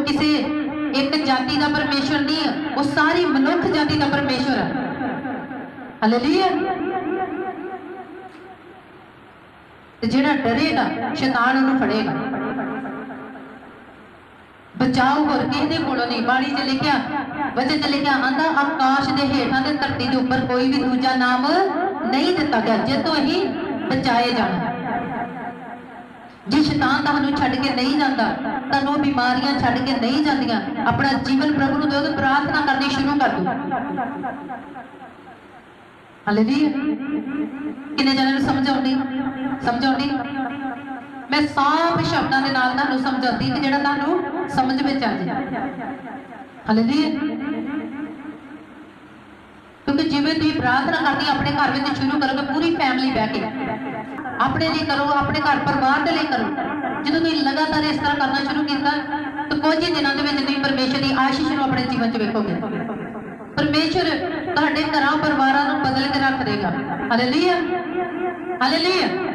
ਉਹ ਕਿਸੇ ਇੱਕ ਜਾਤੀ ਦਾ ਪਰਮੇਸ਼ਵਰ ਨਹੀਂ ਉਹ ਸਾਰੀ ਮਨੁੱਖ ਜਾਤੀ ਦਾ ਪਰਮੇਸ਼ਵਰ ਹੈ। ਹਾਲੇਲੂਇਆ ਤੇ ਜਿਹੜਾ ਡਰੇਗਾ, ਸ਼ੈਤਾਨ ਉਹਨੂੰ ਫੜੇਗਾ। ਬਚਾਓ ਹੋਰ ਕਿਸੇ ਦੇ ਕੋਲੋਂ ਨਹੀਂ। ਬਾਣੀ 'ਚ ਲਿਖਿਆ, ਵਚਨ 'ਚ ਲਿਖਿਆ, ਆਂਦਾ ਆਕਾਸ਼ ਦੇ ਹੇਠਾਂ ਤੇ ਧਰਤੀ ਦੇ ਉੱਪਰ ਕੋਈ ਵੀ ਦੂਜਾ ਨਾਮ ਨਹੀਂ ਦਿੱਤਾ ਗਿਆ, ਜੇ ਤੋਂ ਅਸੀਂ ਬਚਾਏ ਜਾਣ ਜੇ ਸ਼ੈਤਾਨ ਤੁਹਾਨੂੰ ਛੱਡ ਕੇ ਨਹੀਂ ਜਾਂਦਾ, ਤੁਹਾਨੂੰ ਬਿਮਾਰੀਆਂ ਛੱਡ ਕੇ ਨਹੀਂ ਜਾਂਦੀਆਂ, ਆਪਣਾ ਜੀਵਨ ਪ੍ਰਭੂ ਨੂੰ ਦਿਓ ਤੇ ਪ੍ਰਾਰਥਨਾ ਕਰਨੀ ਸ਼ੁਰੂ ਕਰ ਦਿਓ। ਹਾਲੇਲੂਇਆ ਕਿੰਨੇ ਜਣਾਂ ਨੂੰ ਸਮਝ ਆਉਂਦੀ ਮੈਂ ਸਾਫ਼ ਸ਼ਬਦਾਂ ਦੇ ਨਾਲ ਤੁਹਾਨੂੰ ਸਮਝਾਉਂਦੀ ਕਿ ਜਿਹੜਾ ਤੁਹਾਨੂੰ ਸਮਝ ਵਿੱਚ ਆ ਜਾਏ। ਹਾਲੇਲੂਇਆ ਕਿਉਂਕਿ ਜਿਵੇਂ ਤੁਸੀਂ ਪ੍ਰਾਰਥਨਾ ਕਰਦੀ ਆਪਣੇ ਘਰ ਵਿੱਚ ਸ਼ੁਰੂ ਕਰੋਗੇ, ਪੂਰੀ ਫੈਮਿਲੀ ਬਹਿ ਕੇ। ਆਪਣੇ ਲਈ ਕਰੋ, ਆਪਣੇ ਘਰ ਪਰਿਵਾਰ ਦੇ ਲਈ ਕਰੋ। ਜਦੋਂ ਤੁਸੀਂ ਲਗਾਤਾਰ ਇਸ ਤਰ੍ਹਾਂ ਕਰਨਾ ਸ਼ੁਰੂ ਕੀਤਾ, ਤਾਂ ਕੁਝ ਹੀ ਦਿਨਾਂ ਦੇ ਵਿੱਚ ਤੁਸੀਂ ਪਰਮੇਸ਼ਰ ਦੀ ਆਸ਼ੀਸ਼ ਨੂੰ ਆਪਣੇ ਜੀਵਨ 'ਚ ਵੇਖੋਗੇ। ਪਰਮੇਸ਼ਰ ਤੁਹਾਡੇ ਘਰਾਂ ਪਰਿਵਾਰਾਂ ਨੂੰ ਬਦਲ ਕੇ ਰੱਖ ਦੇਗਾ। Hallelujah hallelujah